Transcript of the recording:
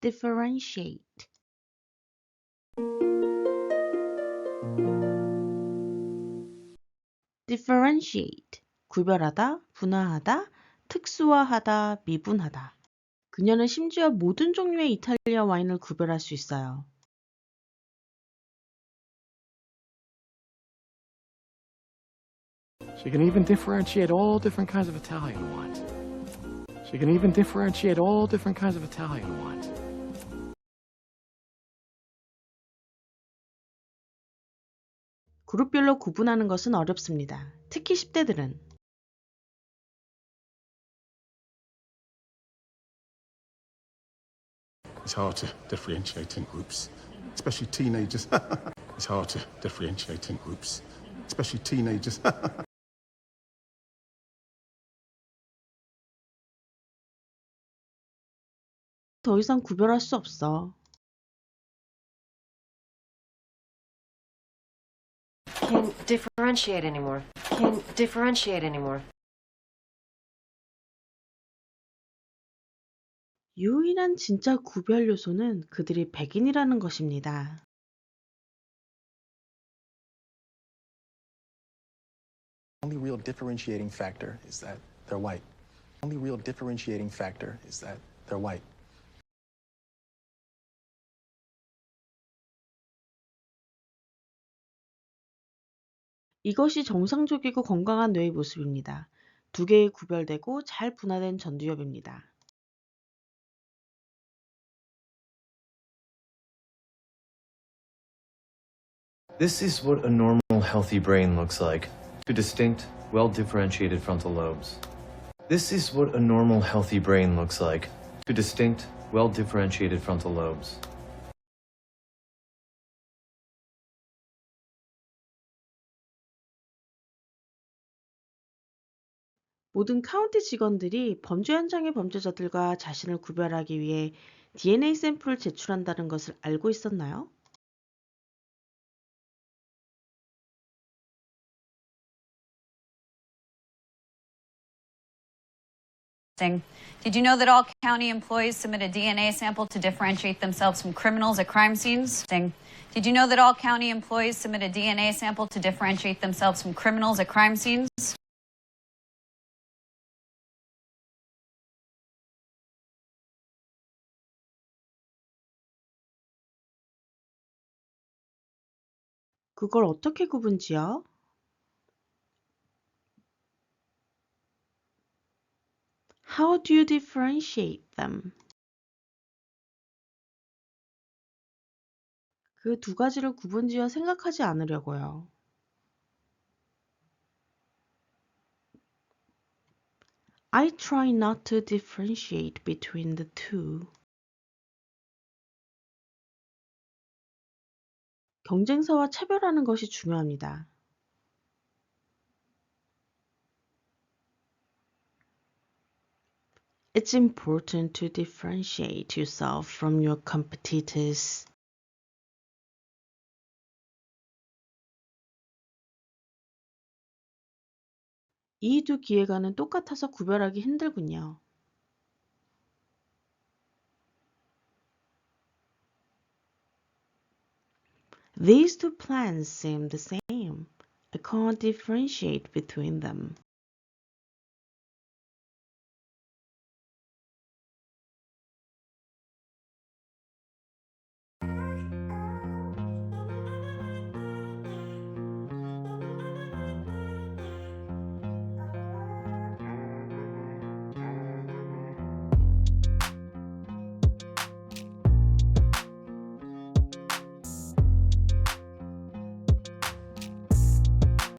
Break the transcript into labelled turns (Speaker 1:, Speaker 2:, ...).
Speaker 1: differentiate. differentiate. 구별하다, 분화하다, 특수화하다, 미분하다. 그녀는 심지어 모든 종류의 이탈리아 와인을 구별할 수 있어요.
Speaker 2: She can even differentiate all different kinds of Italian wines. She can even differentiate all different kinds of Italian wines.
Speaker 1: 그룹별로 구분하는 것은 어렵습니다. 특히 10대들은
Speaker 3: It's hard to differentiate in groups, especially teenagers. it's hard to differentiate in groups, especially teenagers.
Speaker 1: 더 이상 구별할 수 없어.
Speaker 4: Can't differentiate anymore. Can't differentiate anymore.
Speaker 1: 유일한 진짜 구별 요소는 그들이 백인이라는 것입니다.
Speaker 5: only real differentiating factor is that they're white. Only real differentiating factor is that they're white.
Speaker 1: 이것이 정상적이고 건강한 뇌의 모습입니다. 두 개의 구별되고 잘 분화된 전두엽입니다.
Speaker 6: This is what a normal healthy brain looks like. Two distinct, well differentiated frontal lobes. This is what a normal healthy brain looks like. Two distinct, well differentiated frontal lobes.
Speaker 1: 모든 카운티 직원들이 범죄 현장의 범죄자들과 자신을 구별하기 위해 DNA 샘플을 제출한다는 것을 알고 있었나요?
Speaker 7: Did you know that all county employees submit a DNA sample to differentiate themselves from criminals at crime scenes? Did you know that all county employees submit a DNA sample to differentiate themselves from criminals at crime scenes?
Speaker 1: 그걸 어떻게 구분지어? How do you differentiate them? 그 두 가지를 구분지어 생각하지 않으려고요. I try not to differentiate between the two. 경쟁사와 차별하는 것이 중요합니다. It's important to differentiate yourself from your competitors. 이 두 기회가는 똑같아서 구별하기 힘들군요. These two plans seem the same. I can't differentiate between them.